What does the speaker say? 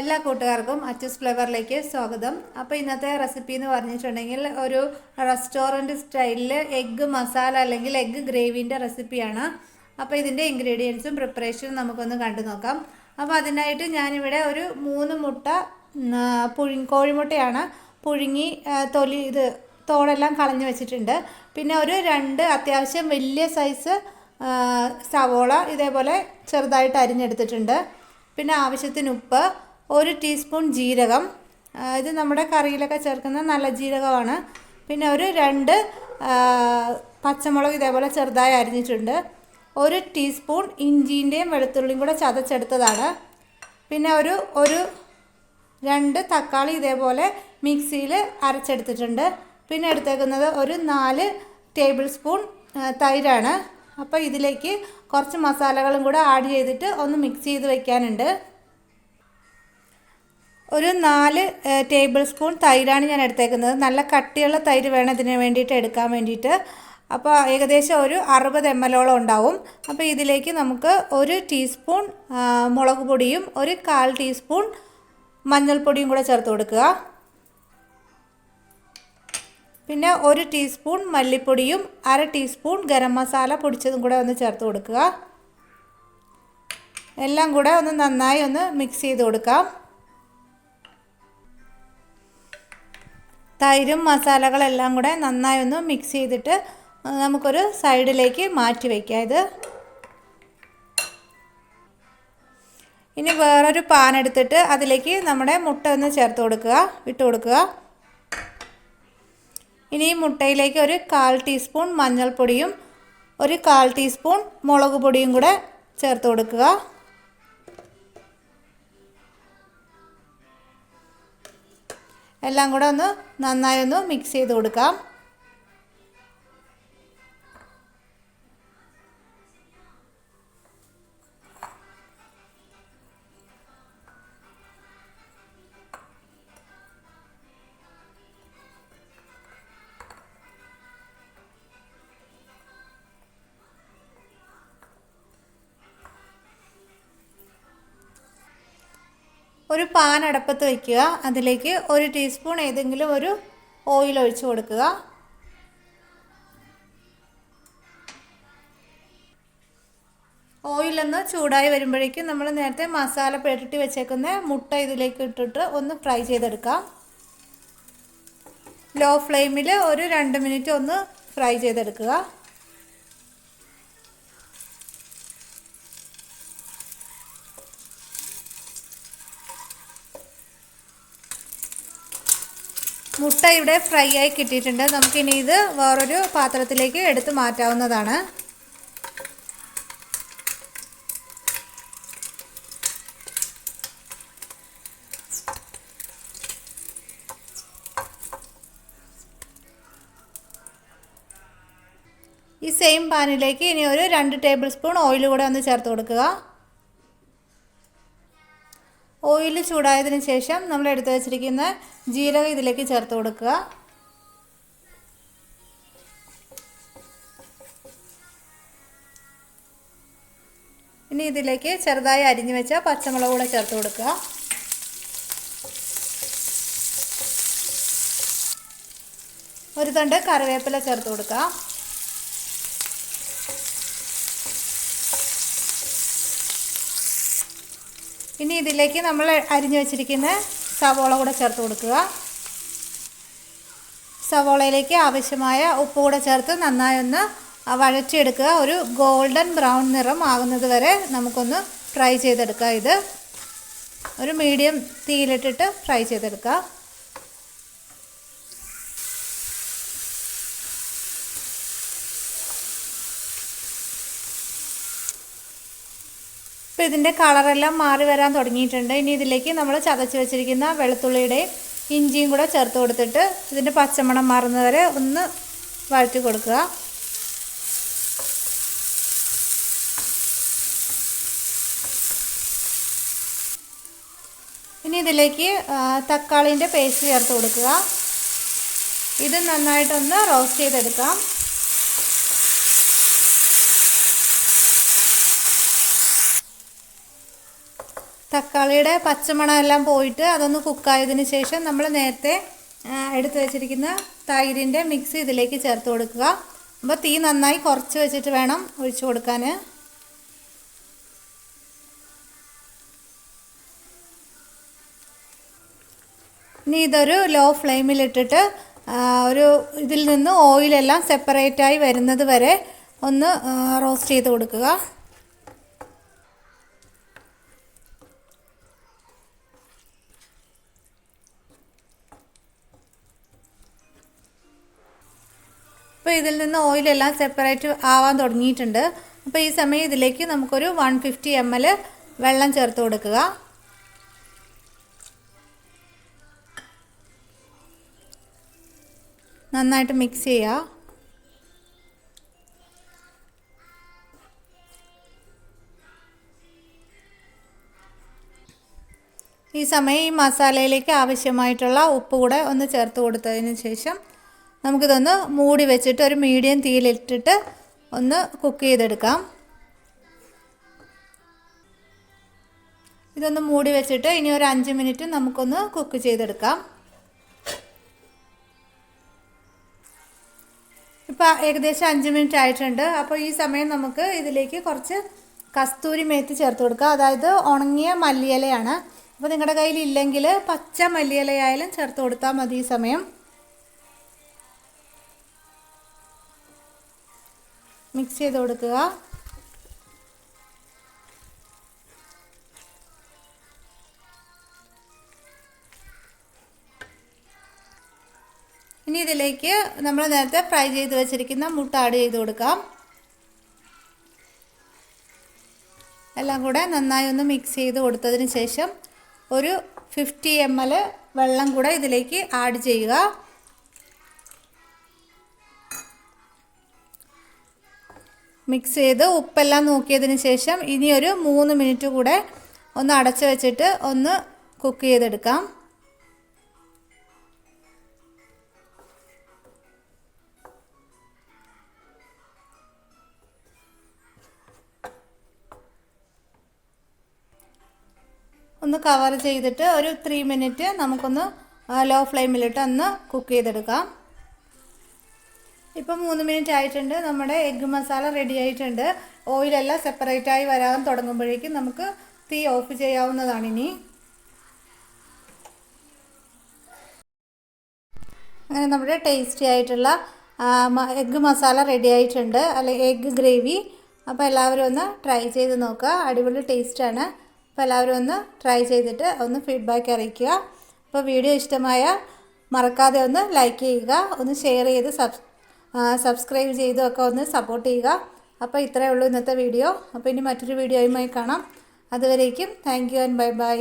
എല്ലാ കൂട്ടുകാർക്കും അച്ചൂസ് ഫ്ലേവറിലേക്ക് സ്വാഗതം. അപ്പോൾ ഇന്നത്തെ റെസിപ്പി എന്ന് പറഞ്ഞിട്ടുണ്ടെങ്കിൽ ഒരു റെസ്റ്റോറന്റ് സ്റ്റൈലിൽ എഗ്ഗ് മസാല അല്ലെങ്കിൽ എഗ്ഗ് ഗ്രേവിന്റെ റെസിപ്പിയാണ് അപ്പോൾ ഇതിന്റെ ഇൻഗ്രീഡിയൻസും പ്രിപ്പറേഷനും നമുക്കൊന്ന് കണ്ടു നോക്കാം. അപ്പോൾ അതിനായിട്ട് ഞാനിവിടെ ഒരു മൂന്ന് മുട്ട പുഴി കോഴിമുട്ടയാണ് പുഴുങ്ങി തൊലി ഇത് തോടെല്ലാം കളഞ്ഞു വെച്ചിട്ടുണ്ട്. പിന്നെ ഒരു രണ്ട് അത്യാവശ്യം വലിയ സൈസ് സവോള ഇതേപോലെ ചെറുതായിട്ട് അരിഞ്ഞെടുത്തിട്ടുണ്ട്. പിന്നെ ആവശ്യത്തിന് ഉപ്പ് ഒരു ടീസ്പൂൺ ജീരകം. ഇത് നമ്മുടെ കറിയിലൊക്കെ ചേർക്കുന്ന നല്ല ജീരകമാണ്. പിന്നെ ഒരു രണ്ട് പച്ചമുളക് ഇതേപോലെ ചെറുതായി അരിഞ്ഞിട്ടുണ്ട്. ഒരു ടീസ്പൂൺ ഇഞ്ചിന്റെയും വെളുത്തുള്ളിയും കൂടെ ചതച്ചെടുത്തതാണ്. പിന്നെ ഒരു ഒരു രണ്ട് തക്കാളി ഇതേപോലെ മിക്സിയിൽ അരച്ചെടുത്തിട്ടുണ്ട്. പിന്നെ എടുത്തേക്കുന്നത് ഒരു നാല് ടേബിൾ സ്പൂൺ തൈരാണ്. അപ്പോൾ ഇതിലേക്ക് കുറച്ച് മസാലകളും കൂടെ ആഡ് ചെയ്തിട്ട് ഒന്ന് മിക്സ് ചെയ്ത് വെക്കാനുണ്ട്. ഒരു നാല് ടേബിൾ സ്പൂൺ തൈരാണ് ഞാൻ എടുത്തേക്കുന്നത്. നല്ല കട്ടിയുള്ള തൈര് വേണം ഇതിന് വേണ്ടിയിട്ട് എടുക്കാൻ വേണ്ടിയിട്ട്. അപ്പോൾ ഏകദേശം ഒരു അറുപത് എം എല്ലോളം ഉണ്ടാവും. അപ്പോൾ ഇതിലേക്ക് നമുക്ക് ഒരു ടീസ്പൂൺ മുളക് പൊടിയും ഒരു കാൽ ടീസ്പൂൺ മഞ്ഞൾപ്പൊടിയും കൂടെ ചേർത്ത് കൊടുക്കുക. പിന്നെ ഒരു ടീസ്പൂൺ മല്ലിപ്പൊടിയും അര ടീസ്പൂൺ ഗരം മസാല പൊടിച്ചതും കൂടെ ഒന്ന് ചേർത്ത് കൊടുക്കുക. എല്ലാം കൂടെ ഒന്ന് നന്നായി ഒന്ന് മിക്സ് ചെയ്ത് കൊടുക്കാം. തൈരും മസാലകളെല്ലാം കൂടെ നന്നായി ഒന്ന് മിക്സ് ചെയ്തിട്ട് നമുക്കൊരു സൈഡിലേക്ക് മാറ്റി വയ്ക്കാം ഇത് ഇനി വേറൊരു പാൻ എടുത്തിട്ട് അതിലേക്ക് നമ്മുടെ മുട്ട ഒന്ന് ചേർത്ത് കൊടുക്കുക ഇട്ട് കൊടുക്കുക. ഇനി മുട്ടയിലേക്ക് ഒരു കാൽ ടീസ്പൂൺ മഞ്ഞൾപ്പൊടിയും ഒരു കാൽ ടീസ്പൂൺ മുളക് പൊടിയും കൂടെ ചേർത്ത് കൊടുക്കുക. എല്ലാം കൂടെ ഒന്ന് നന്നായി ഒന്ന് മിക്സ് ചെയ്ത് കൊടുക്കാം. ഒരു പാൻ അടപ്പത്ത് വയ്ക്കുക. അതിലേക്ക് ഒരു ടീസ്പൂൺ ഏതെങ്കിലും ഒരു ഓയിൽ ഒഴിച്ചു കൊടുക്കുക. ഓയിലൊന്ന് ചൂടായി വരുമ്പോഴേക്കും നമ്മൾ നേരത്തെ മസാല പെരട്ടി വെച്ചേക്കുന്ന മുട്ട ഇതിലേക്ക് ഇട്ടിട്ട് ഒന്ന് ഫ്രൈ ചെയ്തെടുക്കാം. ലോ ഫ്ലെയിമിൽ ഒരു രണ്ട് മിനിറ്റ് ഒന്ന് ഫ്രൈ ചെയ്തെടുക്കുക. മുട്ട ഇവിടെ ഫ്രൈ ആയി കിട്ടിയിട്ടുണ്ട്. നമുക്കിനി ഇത് വേറൊരു പാത്രത്തിലേക്ക് എടുത്ത് മാറ്റാവുന്നതാണ്. ഈ സെയിം പാനിലേക്ക് ഇനി ഒരു രണ്ട് ടേബിൾ സ്പൂൺ ഓയിൽ കൂടെ ഒന്ന് ചേർത്ത് കൊടുക്കുക. ഓയിൽ ചൂടായതിന് ശേഷം നമ്മൾ എടുത്തു വച്ചിരിക്കുന്ന ജീരകം ഇതിലേക്ക് ചേർത്ത് കൊടുക്കുക. ഇനി ഇതിലേക്ക് ചെറുതായി അരിഞ്ഞു വെച്ച പച്ചമുളക് കൂടെ ചേർത്ത് കൊടുക്കുക. ഒരു തണ്ട് കറിവേപ്പില ചേർത്ത് കൊടുക്കുക. ഇനി ഇതിലേക്ക് നമ്മൾ അരിഞ്ഞു വെച്ചിരിക്കുന്ന സവോള കൂടെ ചേർത്ത് കൊടുക്കുക. സവോളയിലേക്ക് ആവശ്യമായ ഉപ്പ് കൂടെ ചേർത്ത് നന്നായി ഒന്ന് വഴറ്റിയെടുക്കുക. ഒരു ഗോൾഡൻ ബ്രൗൺ നിറം ആകുന്നത് വരെ നമുക്കൊന്ന് ഫ്രൈ ചെയ്തെടുക്കുക. ഇത് ഒരു മീഡിയം തീയിലിട്ടിട്ട് ഫ്രൈ ചെയ്തെടുക്കുക. ഇപ്പോൾ ഇതിന്റെ കളറെല്ലാം മാറി വരാൻ തുടങ്ങിയിട്ടുണ്ട്. ഇനി ഇതിലേക്ക് നമ്മൾ ചതച്ച് വെച്ചിരിക്കുന്ന വെളുത്തുള്ളിയുടെയും ഇഞ്ചിയും കൂടെ ചേർത്ത് കൊടുത്തിട്ട് ഇതിന്റെ പച്ചമണം മാറുന്നവരെ ഒന്ന് വഴറ്റി കൊടുക്കുക. ഇനി ഇതിലേക്ക് തക്കാളിന്റെ പേസ്റ്റ് ചേർത്ത് കൊടുക്കുക. ഇത് നന്നായിട്ടൊന്ന് റോസ്റ്റ് ചെയ്തെടുക്കാം. തക്കാളിയുടെ പച്ചമണമെല്ലാം പോയിട്ട് അതൊന്ന് കുക്കായതിന് ശേഷം നമ്മൾ നേരത്തെ എടുത്തു വെച്ചിരിക്കുന്ന തൈരിന്റെ മിക്സ് ഇതിലേക്ക് ചേർത്ത് കൊടുക്കുക. അപ്പോൾ തീ നന്നായി കുറച്ച് വെച്ചിട്ട് വേണം ഒഴിച്ചു കൊടുക്കാൻ. ഇനി ഇതൊരു ലോ ഫ്ലെയിമിലിട്ടിട്ട് ഒരു ഇതിൽ നിന്ന് ഓയിലെല്ലാം സെപ്പറേറ്റായി വരുന്നത് വരെ ഒന്ന് റോസ്റ്റ് ചെയ്ത് കൊടുക്കുക. അപ്പോൾ ഇതിൽ നിന്ന് ഓയിലെല്ലാം സെപ്പറേറ്റ് ആവാൻ തുടങ്ങിയിട്ടുണ്ട്. അപ്പോൾ ഈ സമയം ഇതിലേക്ക് നമുക്കൊരു വൺ ഫിഫ്റ്റി എം എൽ വെള്ളം ചേർത്ത് കൊടുക്കുക. നന്നായിട്ട് മിക്സ് ചെയ്യുക. ഈ സമയം ഈ മസാലയിലേക്ക് ആവശ്യമായിട്ടുള്ള ഉപ്പ് കൂടെ ഒന്ന് ചേർത്ത് കൊടുത്തതിന് ശേഷം നമുക്കിതൊന്ന് മൂടി വെച്ചിട്ട് ഒരു മീഡിയം തീയിലിട്ടിട്ട് ഒന്ന് കുക്ക് ചെയ്തെടുക്കാം. ഇതൊന്ന് മൂടി വെച്ചിട്ട് ഇനി ഒരു അഞ്ച് മിനിറ്റ് നമുക്കൊന്ന് കുക്ക് ചെയ്തെടുക്കാം. ഇപ്പോൾ ഏകദേശം അഞ്ച് മിനിറ്റ് ആയിട്ടുണ്ട്. അപ്പോൾ ഈ സമയം നമുക്ക് ഇതിലേക്ക് കുറച്ച് കസ്തൂരി മേത്തി ചേർത്ത് കൊടുക്കുക അതായത് ഉണങ്ങിയ മല്ലിയിലയാണ്. അപ്പോൾ നിങ്ങളുടെ കയ്യിൽ ഇല്ലെങ്കിൽ പച്ച മല്ലിയിലയായാലും ചേർത്ത് കൊടുത്താൽ മതി ഈ സമയം. മിക്സ് ചെയ്ത് കൊടുക്കുക. ഇനി ഇതിലേക്ക് നമ്മൾ നേരത്തെ ഫ്രൈ ചെയ്ത് വെച്ചിരിക്കുന്ന മുട്ട ആഡ് ചെയ്ത് കൊടുക്കാം. എല്ലാം കൂടെ നന്നായി ഒന്ന് മിക്സ് ചെയ്ത് കൊടുത്തതിന് ശേഷം ഒരു ഫിഫ്റ്റി എം എൽ വെള്ളം കൂടെ ഇതിലേക്ക് ആഡ് ചെയ്യുക. മിക്സ് ചെയ്ത് ഉപ്പെല്ലാം നോക്കിയതിന് ശേഷം ഇനി ഒരു മൂന്ന് മിനിറ്റ് കൂടെ ഒന്ന് അടച്ചു വെച്ചിട്ട് ഒന്ന് കുക്ക് ചെയ്തെടുക്കാം. ഒന്ന് കവർ ചെയ്തിട്ട് ഒരു ത്രീ മിനിറ്റ് നമുക്കൊന്ന് ലോ ഫ്ലെയിമിലിട്ട് ഒന്ന് കുക്ക് ചെയ്തെടുക്കാം. ഇപ്പം മൂന്ന് മിനിറ്റ് ആയിട്ടുണ്ട്. നമ്മുടെ എഗ്ഗ് മസാല റെഡി ആയിട്ടുണ്ട്. ഓയിലെല്ലാം സെപ്പറേറ്റായി വരാൻ തുടങ്ങുമ്പോഴേക്കും നമുക്ക് തീ ഓഫ് ചെയ്യാവുന്നതാണ് ഇനി. അങ്ങനെ നമ്മുടെ ടേസ്റ്റി ആയിട്ടുള്ള എഗ്ഗ് മസാല റെഡി ആയിട്ടുണ്ട്. അല്ലെങ്കിൽ എഗ്ഗ് ഗ്രേവി അപ്പോൾ എല്ലാവരും ഒന്ന് ട്രൈ ചെയ്ത് നോക്കുക. അടിപൊളി ടേസ്റ്റാണ് അപ്പോൾ എല്ലാവരും ഒന്ന് ട്രൈ ചെയ്തിട്ട് ഒന്ന് ഫീഡ്ബാക്ക് അറിയിക്കുക. അപ്പോൾ വീഡിയോ ഇഷ്ടമായ മറക്കാതെ ഒന്ന് ലൈക്ക് ചെയ്യുക. ഒന്ന് ഷെയർ ചെയ്ത് സബ് സബ്സ്ക്രൈബ് ചെയ്തും ഒക്കെ ഒന്ന് സപ്പോർട്ട് ചെയ്യുക. അപ്പോൾ ഇത്രയേ ഉള്ളൂ ഇന്നത്തെ വീഡിയോ അപ്പോൾ ഇനി മറ്റൊരു വീഡിയോയുമായി കാണാം. അതുവരേക്കും thank you and bye bye